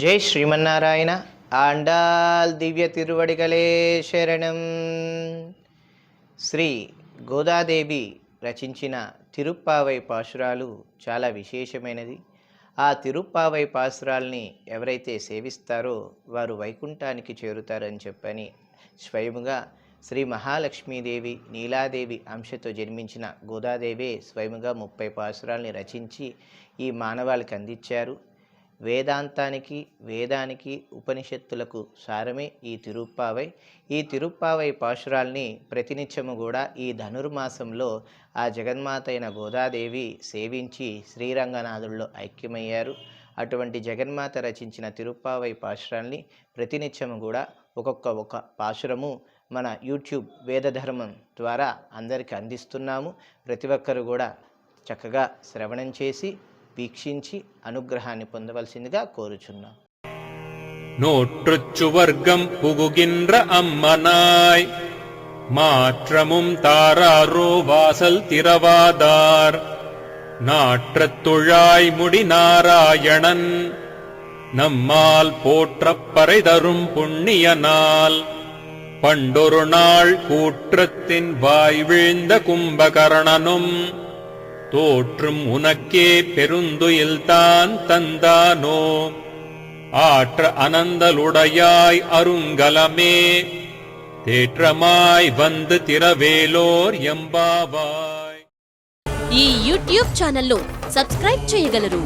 జై శ్రీమన్నారాయణ ఆండాల్ దివ్య తిరువడిగలే శరణం. శ్రీ గోదాదేవి రచించిన తిరుప్పావై పాశురాలు చాలా విశేషమైనది. ఆ తిరుప్పావై పాశురాల్ని ఎవరైతే సేవిస్తారో వారు వైకుంఠానికి చేరుతారని చెప్పని స్వయముగా శ్రీ మహాలక్ష్మీదేవి నీలాదేవి అంశతో జన్మించిన గోదాదేవే స్వయముగా ముప్పై పాశురాల్ని రచించి ఈ మానవాళికి అందించారు. వేదాంతానికి వేదానికి ఉపనిషత్తులకు సారమే ఈ తిరుప్పావై. ఈ తిరుప్పావై పాశురాల్ని ప్రతినిత్యము కూడా ఈ ధనుర్మాసంలో ఆ జగన్మాత అయిన గోదాదేవి సేవించి శ్రీరంగనాథుల్లో ఐక్యమయ్యారు. అటువంటి జగన్మాత రచించిన తిరుప్పావై పాశురాల్ని ప్రతినిత్యము కూడా ఒక్కొక్క ఒక పాశురము మన యూట్యూబ్ వేదధర్మం ద్వారా అందరికీ అందిస్తున్నాము. ప్రతి ఒక్కరు కూడా చక్కగా శ్రవణం చేసి వీక్షించి అనుగ్రహాన్ని పొందవలసిందిగా కోరుచున్నాం நோற்றுச்சுவர்க்கம் புகுகின்ற அம்மனாய் மாற்றமும் தாராரோ வாசல் திறவாதார் நாற்றத்துழாய் முடி நாராயணன் நம்மால் போற்றப் பறை தரும் புண்ணிய நாள் பண்டொரு நாள் கூற்றத்தின் வாய் வீழ்ந்த கும்பகர்ணனும் தோற்றும் உனக்கே பெருந்துயில் தான் தந்தானோ? ஆற்ற அனந்தலுடையாய் அருங்கலமே தேற்றமாய் வந்து திரவேలోர் ఎంబావాయ్ ఈ యూట్యూబ్ ఛానల్లో సబ్స్క్రైబ్ చేయగలరు.